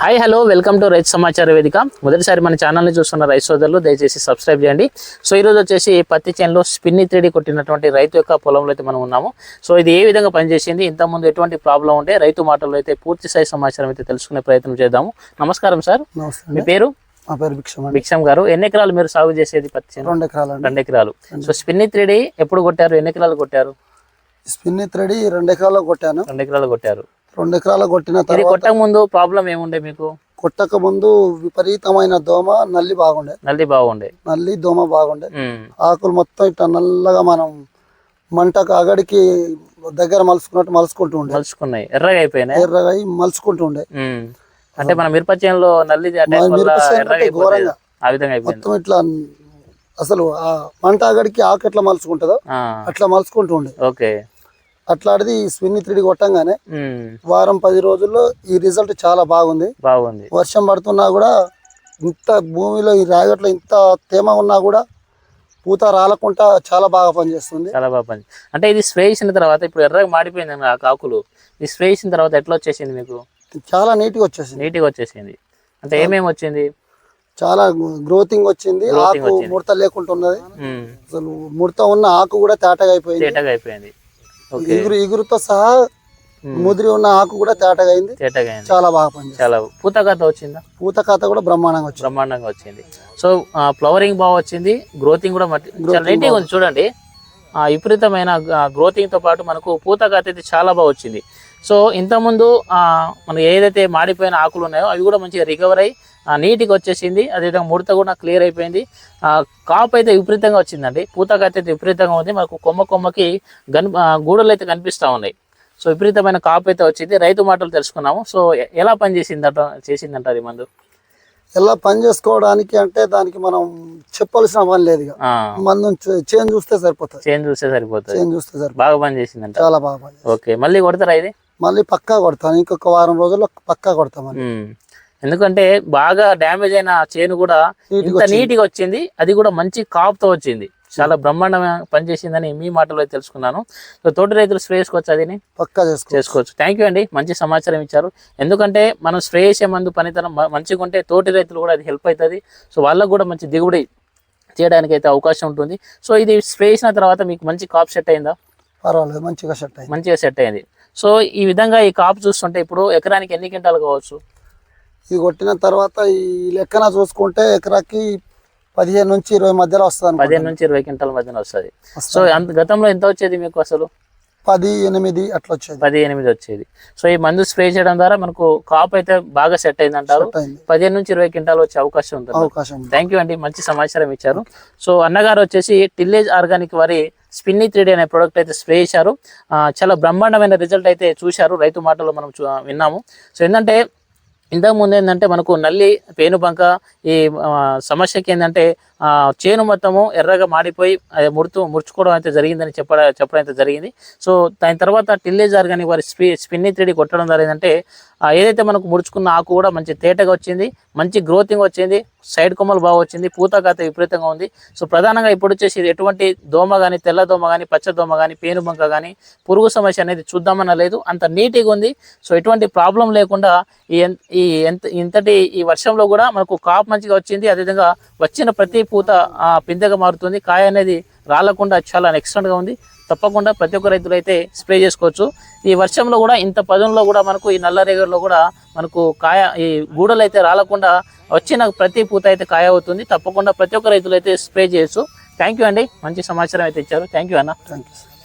Hi hello welcome to రైతు సమాచార వేదిక మొదటిసారి మన ఛానల్ని చూస్తున్న రైతు సోదరులు దయచేసి సబ్స్క్రైబ్ చేయండి. సో ఈరోజు వచ్చేసి పత్తి చేనులో స్పిన్ని త్రీడీ కొట్టినటువంటి రైతు యొక్క పొలంలో అయితే మనం ఉన్నాము. సో ఇది ఏ విధంగా పనిచేసింది ఇంతకుముందు ఎటువంటి ప్రాబ్లం ఉంటే రైతు మాటల్లో అయితే పూర్తి స్థాయి సమాచారం అయితే తెలుసుకునే ప్రయత్నం చేద్దాము. నమస్కారం సార్. మీ పేరు? మా పేరు భిక్షం భిక్షం గారు. ఎన్ని ఎకరాలు మీరు సాగు చేసేది పత్తి చేను? రెండు ఎకరాలు రెండు ఎకరాలు. సో స్పిన్ని త్రీడీ ఎప్పుడు కొట్టారు? ఎన్ని ఎకరాలు కొట్టారు? స్పిన్ త్రెడి రెండు ఎకరాల్లో కొట్టాను. రెండు ఎకరాలు కొట్టారు. రెండు ఎకరాలు కొట్టిన తర్వాత కొట్టక ముందు ప్రాబ్లం ఏముండే మీకు? కొట్టక ముందు విపరీతమైన దోమ నల్లి బాగుండే. నల్లి బాగుండే. నల్లి దోమ బాగుండే. ఆకులు మొత్తం ఇట్లా నల్లగా మనం మంటకు అగడికి దగ్గర మలుచుకున్నట్టు మలుచుకుంటూ ఉండే. మలుచుకున్నాయి. ఎర్రగా అయిపోయినాయి? ఎర్రగా అయి మలుచుకుంటూ ఉండే. అంటే మన మిరప చేనులో నల్లి. ఘోరంగా. ఆ విధంగా మొత్తం ఇట్లా అసలు ఆ మంట అగడికి ఆకు ఎట్లా మలుచుకుంటుందో ఆ, అట్లా మలుచుకుంటూ ఉండే. ఓకే. అట్లాంటిది స్పిన్ త్రిడి కొట్టంగానే వారం పది రోజుల్లో ఈ రిజల్ట్ చాలా బాగుంది. బాగుంది. వర్షం పడుతున్నా కూడా ఇంత భూమిలో ఈ రాగట్లో ఇంత తేమ ఉన్నా కూడా పూత రాలకుండా చాలా బాగా పనిచేస్తుంది. చాలా బాగా పని. అంటే ఇది స్ప్రే చేసిన తర్వాత ఇప్పుడు ఎర్రగా మాడిపోయింది అన్న ఆ కాకులు. ఇది స్ప్రే చేసిన తర్వాత ఎట్లా వచ్చేసింది మీకు? చాలా నీట్గా వచ్చేసింది. నీట్గా వచ్చేసింది. అంటే ఏమేమి వచ్చింది? చాలా గ్రోతింగ్ వచ్చింది. ఆకు. ముడత లేకుండా ఉన్నది. అసలు ముడత ఉన్న ఆకు కూడా తేటగా అయిపోయింది. తేటగా అయిపోయింది. ఇగురు ఇగురుతో సహా ముదిరి ఉన్న ఆకు కూడా తేటగా అయింది చాలా బాగా చాలా పూతకథ వచ్చిందా? పూత ఖాత కూడా బ్రహ్మాండంగా వచ్చింది. బ్రహ్మాండంగా వచ్చింది. సో ఫ్లవరింగ్ బాగా వచ్చింది. గ్రోతింగ్ కూడా మట్టి ఉంది చూడండి. ఆ, విపరీతమైన గ్రోతింగ్తో పాటు మనకు పూత కాత అయితే చాలా బాగా వచ్చింది. సో ఇంతకుముందు మనకి ఏదైతే మాడిపోయిన ఆకులు ఉన్నాయో అవి కూడా మంచిగా రికవర్ అయ్యి ఆ, నీట్గా వచ్చేసింది. అదేవిధంగా ముడత కూడా క్లియర్ అయిపోయింది. ఆ, కాపు అయితే విపరీతంగా వచ్చిందండి. పూత కాత అయితే విపరీతంగా ఉంది. మనకు కొమ్మ కొమ్మకి గన్ గూడలు అయితే కనిపిస్తూ ఉన్నాయి. సో విపరీతమైన కాపు అయితే వచ్చింది. రైతు మాటలు తెలుసుకున్నాము. సో ఎలా పనిచేసిందట చేసిందంట అది మందు? ఎలా పని చేసుకోవడానికి అంటే దానికి మనం చెప్పాల్సిన పని లేదు మనం చేంజ్ చూస్తే సరిపోతుంది. చేంజ్ చూస్తే సరిపోతుంది. చేంజ్ చూస్తే సరిపోతుంది. బాగా పని చేసిందంట చాలా బాగా పని ఓకే. మళ్ళీ కొడతారా ఇది? మళ్ళీ పక్కా కొడతాను. ఇంకొక వారం రోజుల్లో పక్కా కొడతామని. ఉమ్. ఎందుకంటే బాగా డ్యామేజ్ అయిన చేను కూడా నీట్గా ఇంత నీట్గా వచ్చింది. అది కూడా మంచి కాపుతో వచ్చింది. చాలా బ్రహ్మాండంగా పనిచేసిందని మీ మాటలో తెలుసుకున్నాను. సో తోటి రైతులు స్ప్రే చేసుకోవచ్చు అది పక్కా చేసుకో చేసుకోవచ్చు. థ్యాంక్ యూ అండి. మంచి సమాచారం ఇచ్చారు. ఎందుకంటే మనం స్ప్రే చేసే మందు పనితనం మంచిగా ఉంటే తోటి రైతులు కూడా అది హెల్ప్ అవుతుంది. సో వాళ్ళకు కూడా మంచి దిగుబడి చేయడానికి అయితే అవకాశం ఉంటుంది. సో ఇది స్ప్రే చేసిన తర్వాత మీకు మంచి కాప్ సెట్ అయిందా? పర్వాలేదు. మంచిగా సెట్ అయింది. మంచిగా సెట్ అయింది. సో ఈ విధంగా ఈ కాపు చూస్తుంటే ఇప్పుడు ఎకరానికి ఎన్ని క్వింటాలు కావచ్చు? ఇది కొట్టిన తర్వాత ఈ లెక్కన చూసుకుంటే ఎకరాకి పదిహేను నుంచి ఇరవై మధ్యలో వస్తుంది పదిహేను నుంచి ఇరవై క్వింటాల మధ్యన వస్తుంది. సో. అంత గతంలో ఎంత వచ్చేది మీకు అసలు? పది ఎనిమిది అట్లా వచ్చేది. పది ఎనిమిది వచ్చేది. సో ఈ మందు స్ప్రే చేయడం ద్వారా మనకు కాపు అయితే బాగా సెట్ అయింది అంటారు. పదిహేను నుంచి ఇరవై క్వింటాలు వచ్చే అవకాశం ఉంటుంది. అవకాశం ఉంది. థ్యాంక్ యూ అండి. మంచి సమాచారం ఇచ్చారు. సో అన్నగారు వచ్చేసి టిల్లేజ్ ఆర్గానిక్ వారి స్పిన్ని త్రీడీ అనే ప్రోడక్ట్ అయితే స్ప్రే చేశారు. చాలా బ్రహ్మాండమైన రిజల్ట్ అయితే చూశారు. రైతు మాటలు మనం విన్నాము. సో ఏంటంటే ఇంతకు ముందు ఏంటంటే మనకు నల్లి పేనుబంక ఈ సమస్యకి ఏంటంటే చేను మొత్తము ఎర్రగా మాడిపోయి అది ముడుతూ ముడుచుకోవడం అయితే జరిగిందని చెప్పడం చెప్పడం అయితే జరిగింది. సో దాని తర్వాత టిల్లేజ్ కానీ వారి స్పి స్పిన్ని త్రీడి కొట్టడం ద్వారా ఏంటంటే ఏదైతే మనకు ముడుచుకున్న ఆకు కూడా మంచి తేటగా వచ్చింది మంచి గ్రోతింగ్ వచ్చింది సైడ్ కొమ్మలు బాగా వచ్చింది పూత కాత విపరీతంగా ఉంది. సో ప్రధానంగా ఇప్పుడు వచ్చేసి ఎటువంటి దోమ కానీ తెల్ల దోమ కానీ పచ్చ దోమ కానీ పేనుబంక కానీ పురుగు సమస్య అనేది చూద్దామన్న లేదు. అంత నీట్గా ఉంది. సో ఎటువంటి ప్రాబ్లం లేకుండా ఈ ఈ ఎంత ఇంతటి ఈ వర్షంలో కూడా మనకు కాపు మంచిగా వచ్చింది. అదేవిధంగా వచ్చిన ప్రతి పూత ఆ, పిందెగా మారుతుంది. కాయ అనేది రాలకుండా చాలా ఎక్స్టెంట్గా ఉంది. తప్పకుండా ప్రతి ఒక్క రైతులు అయితే స్ప్రే చేసుకోవచ్చు. ఈ వర్షంలో కూడా ఇంత పదంలో కూడా మనకు ఈ నల్ల రేగడిలో కూడా మనకు కాయ ఈ గూడలు అయితే రాలకుండా వచ్చిన ప్రతి పూత అయితే కాయ అవుతుంది తప్పకుండా ప్రతి ఒక్క రైతులు అయితే స్ప్రే చేయొచ్చు. థ్యాంక్ యూ అండి. మంచి సమాచారం అయితే ఇచ్చారు. థ్యాంక్ యూ అన్న. Thank you